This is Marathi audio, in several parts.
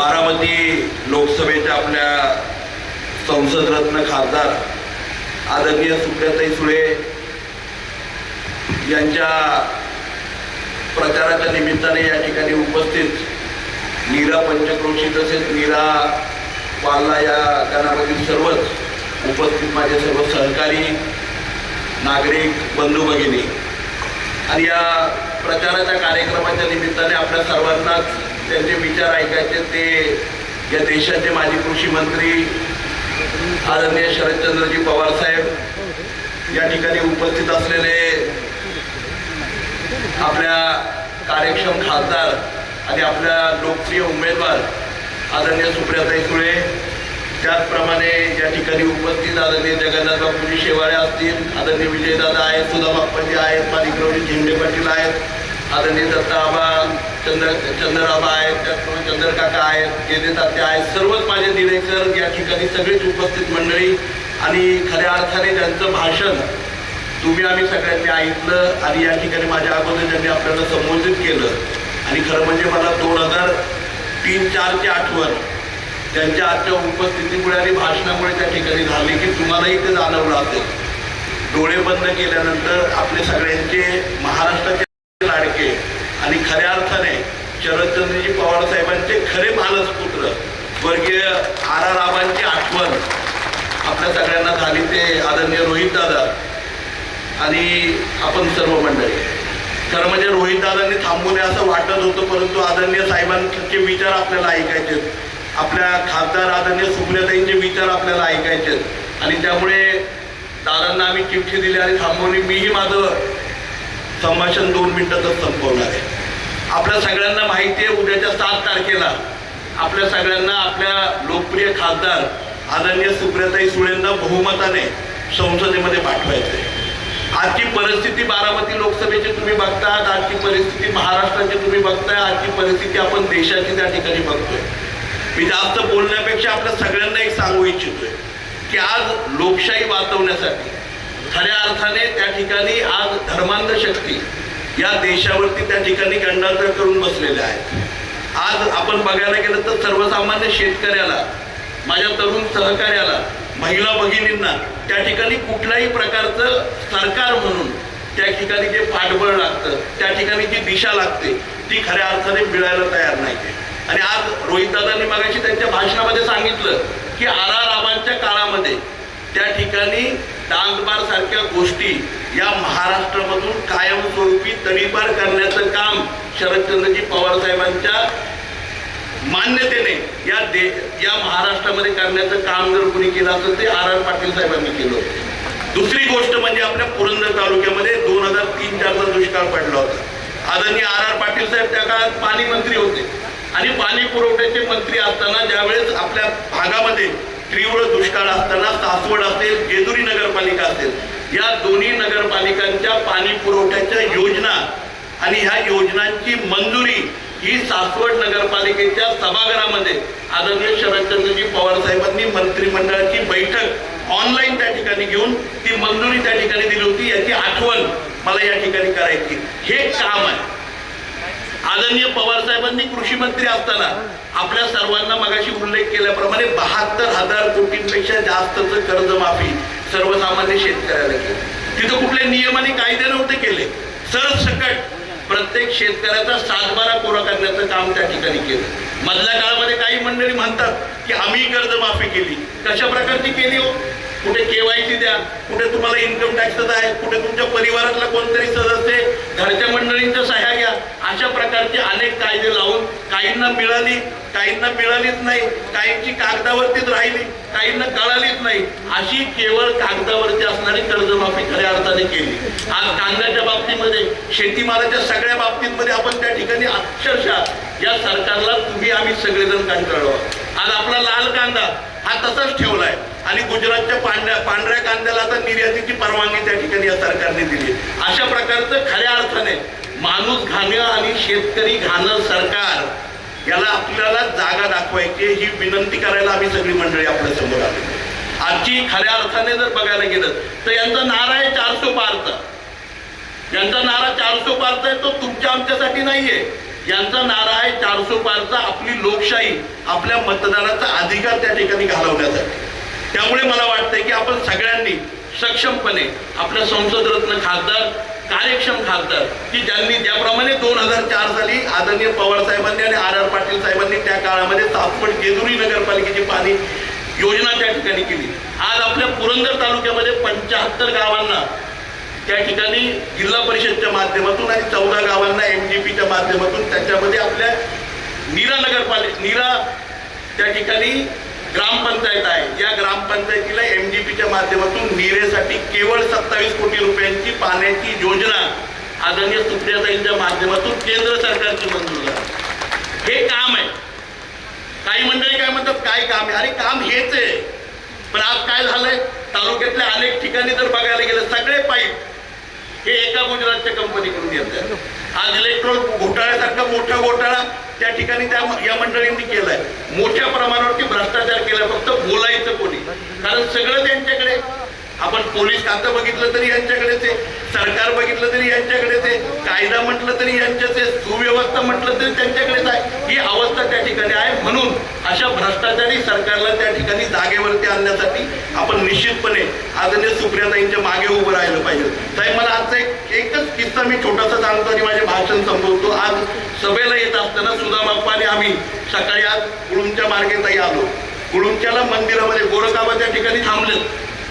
बारामती लोकसभेच्या आपल्या संसदरत्न खासदार आदरणीय सुप्रियाताई सुळे यांच्या प्रचाराच्या निमित्ताने या ठिकाणी उपस्थित नीरा पंचक्रोशी तसेच नीरा पाल्ला या गणामधील सर्वच उपस्थित माझे सर्व सहकारी नागरिक बंधू भगिनी. आणि या प्रचाराच्या कार्यक्रमाच्या निमित्ताने आपल्या सर्वांनाच त्यांचे विचार ऐकायचे ते या देशाचे माजी कृषी मंत्री आदरणीय शरदचंद्रजी पवार साहेब या ठिकाणी उपस्थित असलेले आपल्या कार्यक्षम खासदार आणि आपल्या लोकप्रिय उमेदवार आदरणीय सुप्रियाताई सुळे त्याचप्रमाणे या ठिकाणी उपस्थित आदरणीय जगन्नाथ बापूजी शेवाळे असतील आदरणीय विजयदादा आहेत सुधा बाप्पाजी आहेत माणिकरावजी झेंडे पाटील आहेत आदरणीय दत्ताबा चंद्र चंद्रबाबा आहेत त्याचप्रमाणे चंद्रकाका आहेत गेले तात्या आहेत. सर्वच माझे दिलेकर या ठिकाणी सगळीच उपस्थित मंडळी आणि खऱ्या अर्थाने त्यांचं भाषण तुम्ही आम्ही सगळ्यांनी ऐकलं आणि या ठिकाणी माझ्या अगोदर ज्यांनी आपल्याला संबोधित केलं. आणि खरं म्हणजे मला दोन हजार तीन चारची आठवण त्यांच्या आजच्या उपस्थितीमुळे आणि भाषणामुळे त्या ठिकाणी झाली की तुम्हालाही ते जाणवलं असेल. डोळे बंद केल्यानंतर आपले सगळ्यांचे महाराष्ट्राचे लाडके आणि खऱ्या अर्थाने शरदचंद्रजी पवार साहेबांचे खरे मानसपुत्र वर्गीय आर आर आबांची आठवण आपल्या सगळ्यांना झाली ते आदरणीय रोहित दादा आणि आपण सर्व मंडळी. खरं म्हणजे रोहितदादांनी थांबू नये असं वाटत होतं परंतु आदरणीय साहेबांचे विचार आपल्याला ऐकायचे आपल्या खासदार आदरणीय सुप्रियाताईंचे विचार आपल्याला ऐकायचे आणि त्यामुळे दादांना आम्ही चिठ्ठी दिली आणि थांबवली मीही माझं संभाषण दोन मिनिटातच संपवणार आहे. आपल्या सगळ्यांना माहिती आहे उद्याच्या सात तारखेला आपल्या सगळ्यांना आपल्या लोकप्रिय खासदार आदरणीय सुप्रियाताई सुळेंना बहुमताने संसदेमध्ये पाठवायचं आहे. आजची परिस्थिती बारामती लोकसभेची तुम्ही बघतात आजची परिस्थिती महाराष्ट्राची तुम्ही बघताय आजची परिस्थिती आपण देशाची त्या ठिकाणी बघतोय. मी जास्त बोलण्यापेक्षा आपल्या सगळ्यांना एक सांगू इच्छितोय की आज लोकशाही वाचवण्यासाठी खऱ्या अर्थाने त्या ठिकाणी आज धर्मांध शक्ती या देशावरती त्या ठिकाणी गंडांतर करून बसलेल्या आहेत. आज आपण बघायला गेलं तर सर्वसामान्य शेतकऱ्याला माझ्या तरुण सहकार्याला महिला भगिनींना त्या ठिकाणी कुठल्याही प्रकारचं सरकार म्हणून त्या ठिकाणी जे पाठबळ लागतं त्या ठिकाणी जी दिशा लागते ती खऱ्या अर्थाने मिळायला तयार नाही आणि आज रोहितदादांनी मगाशी त्यांच्या भाषणामध्ये सांगितलं की आरा रामांच्या काळामध्ये त्या ठिकाणी डांगबार सारख्या गोष्टी या महाराष्ट्रामधून कायमस्वरूपी तडीपार करण्याचं काम शरदचंद्रजी पवार साहेबांच्या मान्यतेने या दे या महाराष्ट्रामध्ये करण्याचं काम जर कुणी केलं असेल ते आर आर पाटील साहेबांनी केलं होतं. दुसरी गोष्ट म्हणजे आपल्या पुरंदर तालुक्यामध्ये दोन हजार तीन चारचा दुष्काळ पडला होता. आदरणीय आर आर पाटील साहेब त्या काळात पाणी मंत्री होते. आणि पाणी पुरवठ्याचे मंत्री असताना ज्यावेळेस आपल्या भागामध्ये तीव्र दुष्काळ असताना सासवड असेल जेजुरी नगरपालिका असेल या दोन्ही नगरपालिकांच्या पाणी पुरवठ्याच्या योजना आणि ह्या योजनांची मंजुरी ही सासवड नगरपालिकेच्या सभागृहामध्ये आदरणीय शरदचंद्रजी पवार साहेबांनी मंत्रिमंडळाची बैठक ऑनलाईन त्या ठिकाणी घेऊन ती मंजुरी त्या ठिकाणी दिली होती याची आठवण मला या ठिकाणी करायची. हे काम आहे. आदरणीय पवार साहेबांनी कृषी मंत्री असताना आपल्या सर्वांना मगाशी उल्लेख केल्याप्रमाणे बहात्तर हजार कोटींपेक्षा जास्तचं कर्जमाफी सर्वसामान्य शेतकऱ्याला केली. तिथं कुठले नियम आणि कायदे नव्हते केले. सरसकट प्रत्येक शेतकऱ्याचा सातबारा कोरा करण्याचं काम त्या ठिकाणी केलं. मधल्या काळामध्ये काही मंडळी म्हणतात की आम्ही कर्जमाफी केली. कशा प्रकारची केली हो? कुठे केवायसी द्या कुठे तुम्हाला इन्कम टॅक्स आहे कुठे तुमच्या परिवारातला कोणतरी सदस्य घरच्या मंडळींच्या सह्या घ्या. अशा प्रकारचे अनेक कायदे लावून काहींना मिळाली काहींना मिळालीच नाही काहींची कागदावरतीच राहिली काहींना कळालीच नाही. अशी केवळ कागदावरती असणारी कर्जमाफी खऱ्या अर्थाने केली. आज कांद्याच्या बाबतीमध्ये शेतीमालाच्या सगळ्या बाबतीमध्ये आपण त्या ठिकाणी अक्षरशः या सरकारला तुम्ही आम्ही सगळेजण कंटाळवा आज आपला लाल कांदा हा तसाच ठेवलाय. आणि गुजरातच्या पांढऱ्या पांढऱ्या कांद्याला आता निर्यातीची परवानगी त्या ठिकाणी या सरकारने दिली अशा प्रकारचं खऱ्या अर्थाने माणूस घाणं आणि शेतकरी घाणं सरकार याला आपल्याला जागा दाखवायची ही विनंती करायला आम्ही सगळी मंडळी आपल्यासमोर आली. आजची खऱ्या अर्थाने जर बघायला गेलं तर यांचा नारा आहे चारसो पारचा यांचा नारा चारसो पारचा आहे तो तुमच्या आमच्यासाठी नाहीये. यांचा नारा आहे चारसो पारचा आपली लोकशाही आपल्या मतदानाचा अधिकार त्या ठिकाणी घालवण्यासाठी. त्यामुळे मला वाटतंय की आपण सगळ्यांनी सक्षमपणे आपल्या संसद रत्न खासदार कार्यक्षम खासदार की ज्यांनी ज्याप्रमाणे दोन हजार चार साली आदरणीय पवार साहेबांनी आणि आर आर पाटील साहेबांनी त्या काळामध्ये सासवड जेजुरी नगरपालिकेची पाणी योजना त्या ठिकाणी केली. आज आपल्या पुरंदर तालुक्यामध्ये पंच्याहत्तर गावांना त्या ठिकाणी जिल्हा परिषदच्या माध्यमातून आणि चौदा गावांना एम जी पीच्या माध्यमातून त्याच्यामध्ये आपल्या नीरा नगरपालिका नीरा त्या ठिकाणी ग्रामपंचायत आहे. या ग्रामपंचायतीला एम डी पीच्या माध्यमातून नीरेसाठी केवळ सत्तावीस कोटी रुपयांची पाण्याची योजना आदरणीय सुप्रियाताईंच्या माध्यमातून केंद्र सरकारची मंजूर झाली. हे काम आहे. काही मंडळी काय म्हणतात काय काम आहे? अरे काम हेच आहे. पण आज काय झालंय? तालुक्यातल्या अनेक ठिकाणी जर बघायला गेलं सगळे पाईप हे एका गुजरातच्या कंपनीकडून येत आज इलेक्ट्रॉन घोटाळ्यासारखा मोठा घोटाळा त्या ठिकाणी त्या या मंडळींनी केलाय. मोठ्या प्रमाणावरती भ्रष्टाचार केलाय फक्त बोलायचं कोणी. कारण सगळं त्यांच्याकडे आपण पोलीस खातं बघितलं तरी यांच्याकडेच आहे सरकार बघितलं तरी यांच्याकडेच आहे कायदा म्हटलं तरी यांच्याच सुव्यवस्था म्हटलं तरी त्यांच्याकडेच आहे. ही अवस्था त्या ठिकाणी आहे. म्हणून अशा भ्रष्टाचारी सरकारला त्या ठिकाणी जागेवरती आणण्यासाठी आपण निश्चितपणे आदरणीय सुप्रियाताईंच्या मागे उभं राहिलं पाहिजे. साहेब मला आजचा एक एकच किस्सा मी छोटासा सांगतो आणि माझे भाषण संपवतो. आज सभेला येत असताना सुधा बाप्पाने आम्ही सकाळी आज कुळुंच्या मार्गेतही आलो. कुळुंच्याला मंदिरामध्ये गोरखाबा त्या ठिकाणी थांबलं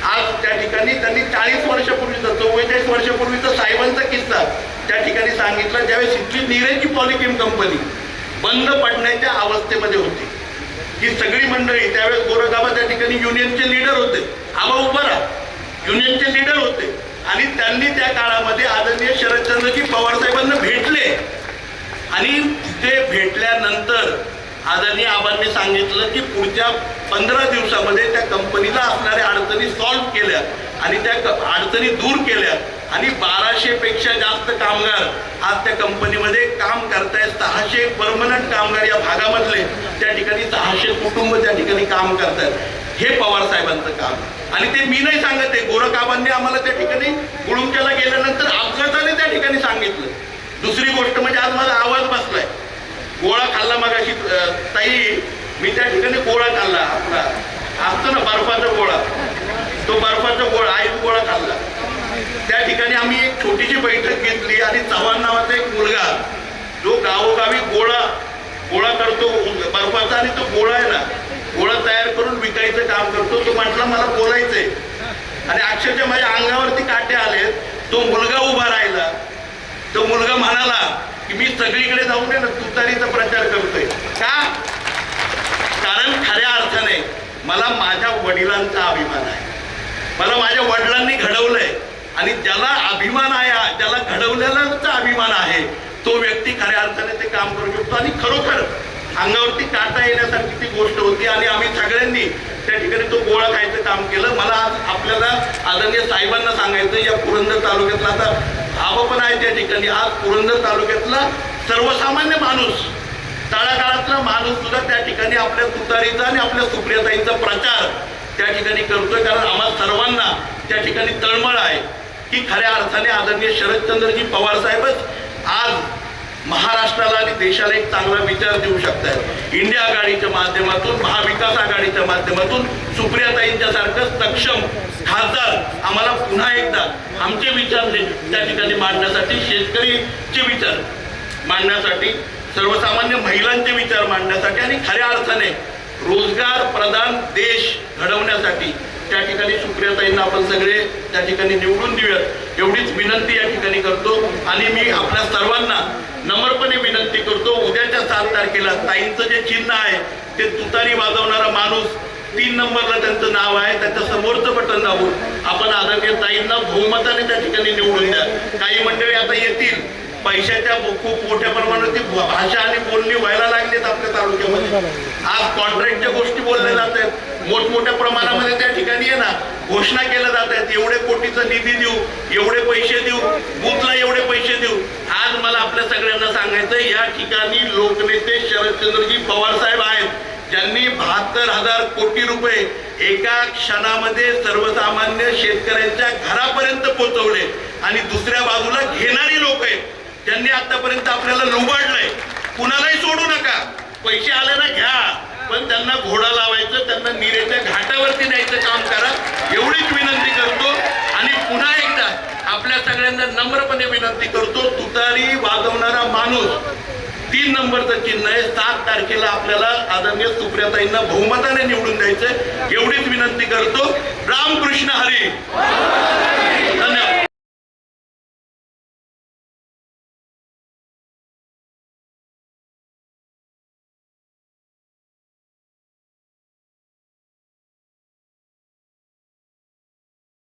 आज त्या ठिकाणी त्यांनी चाळीस वर्षापूर्वीचा चव्वेचाळीस वर्षापूर्वीचा साहेबांचा किस्सा त्या ठिकाणी सांगितला ज्यावेळेस इथली नीरेची पॉलिकेम कंपनी बंद पडण्याच्या अवस्थेमध्ये होती. ही सगळी मंडळी त्यावेळेस गोरगाबा त्या ठिकाणी युनियनचे लीडर होते. आबा उभा राहा. युनियनचे लीडर होते. आणि त्यांनी त्या काळामध्ये आदरणीय शरदचंद्रजी पवार साहेबांना भेटले. आणि ते भेटल्यानंतर आदरणीय आबांनी सांगितलं की पुढच्या पंधरा दिवसामध्ये त्या कंपनीला असणाऱ्या अडचणी सॉल्व्ह केल्या आणि त्या अडचणी दूर केल्या. आणि बाराशे पेक्षा जास्त कामगार आज त्या कंपनीमध्ये काम करतायत. सहाशे परमनंट कामगार या भागामधले त्या ठिकाणी सहाशे कुटुंब त्या ठिकाणी काम करतायत. हे पवार साहेबांचं काम. आणि ते मी नाही सांगत आहे. गोरखाबांनी आम्हाला त्या ठिकाणी गुळुंक्याला गेल्यानंतर अपघाताने त्या ठिकाणी सांगितलं. दुसरी गोष्ट म्हणजे आज माझा आवाज बसलाय. गोळा खाल्ला मग अशी ताई मी त्या ठिकाणी गोळा खाल्ला आपला. असतो ना बर्फाचा गोळा. तो बर्फाचा गोळा आई गोळा खाल्ला. त्या ठिकाणी आम्ही एक छोटीशी बैठक घेतली आणि चव्हाण नावाचा एक मुलगा जो गावोगावी गोळा गोळा करतो बर्फाचा आणि तो गोळा आहे ना गोळा तयार करून विकायचं काम करतो तो म्हटला मला बोलायचंय. आणि अक्षरशः माझ्या अंगावरती काटे आले तो मुलगा उभा राहिला. तो मुलगा म्हणाला की मी सगळीकडे जाऊन आहे ना तुतारीचा प्रचार करतोय. का? कारण खऱ्या अर्थाने मला माझ्या वडिलांचा अभिमान आहे. मला माझ्या वडिलांनी घडवलंय. आणि ज्याला अभिमान आहे ज्याला घडवलेलाचा अभिमान आहे तो व्यक्ती खऱ्या अर्थाने ते काम करू शकतो. आणि खरोखर अंगावरती काटा येण्यासारखी ती गोष्ट होती. आणि आम्ही सगळ्यांनी त्या ठिकाणी तो गोळा खायचं काम केलं. मला आज आपल्याला आदरणीय साहेबांना सांगायचं या पुरंदर तालुक्यातला आता आबा पण आहे त्या ठिकाणी. आज पुरंदर तालुक्यातला सर्वसामान्य माणूस तळागाळातला माणूस सुद्धा त्या ठिकाणी आपल्या तुतारीचा आणि आपल्या सुप्रियाताईंचा प्रचार त्या ठिकाणी करतोय. कारण आम्हा सर्वांना त्या ठिकाणी तळमळ आहे. की खऱ्या अर्थाने आदरणीय शरदचंद्रजी पवार साहेबच आज महाराष्ट्राला आणि देशाला एक चांगला विचार देऊ शकतात इंडिया आघाडीच्या माध्यमातून महाविकास आघाडीच्या माध्यमातून सुप्रियाताईंच्या सारखं सक्षम खासदार आम्हाला पुन्हा एकदा आमचे विचार त्या ठिकाणी मांडण्यासाठी शेतकरीचे विचार मांडण्यासाठी सर्वसामान्य महिलांचे विचार मांडण्यासाठी आणि खऱ्या अर्थाने रोजगार प्रधान देश घडवण्यासाठी त्या ठिकाणी सुप्रियाताईंना आपण सगळे त्या ठिकाणी निवडून देऊयात. एवढीच विनंती या ठिकाणी करतो आणि मी आपल्या सर्वांना नम्रपणे विनंती करतो उद्याच्या सात तारखेला ताईंचं जे चिन्ह आहे ते तुतारी वाजवणारा माणूस तीन नंबरला त्यांचं नाव आहे त्याच्या समोरचं बटन दाबून आपण आदरणीय ताईंना बहुमताने त्या ठिकाणी निवडून द्या. काही मंडळी आता येतील. पैशाच्या खूप मोठ्या प्रमाणावरती भाषा आणि बोलणी व्हायला लागलीत आपल्या तालुक्यामध्ये. आज कॉन्ट्रॅक्टच्या गोष्टी बोलल्या जात आहेत. मोठमोठ्या प्रमाणामध्ये त्या ठिकाणी आहे ना घोषणा केल्या जात आहेत. एवढे कोटीचा निधी देऊ एवढे पैसे देऊ बुथला एवढे पैसे देऊ आज मला आपल्या सगळ्यांना सांगायचं या ठिकाणी लोकनेते शरदचंद्रजी पवार साहेब आहेत. ज्यांनी बहात्तर हजार कोटी रुपये एका क्षणामध्ये सर्वसामान्य शेतकऱ्यांच्या घरापर्यंत पोहोचवले. आणि दुसऱ्या बाजूला घेणारी लोक आहेत ज्यांनी आतापर्यंत आपल्याला लुबाडलंय. कुणालाही सोडू नका. पैसे आले ना घ्या. पण त्यांना घोडा लावायचं त्यांना निरेच्या घाटावरती न्यायचं काम करा. एवढीच विनंती करतो. आणि पुन्हा एकदा आपल्या सगळ्यांना नम्रपणे विनंती करतो तुतारी वाजवणारा माणूस तीन नंबरचं चिन्ह आहे. सात तारखेला आपल्याला आदरणीय सुप्रियाताईंना बहुमताने निवडून द्यायचं एवढीच विनंती करतो. रामकृष्ण हरी.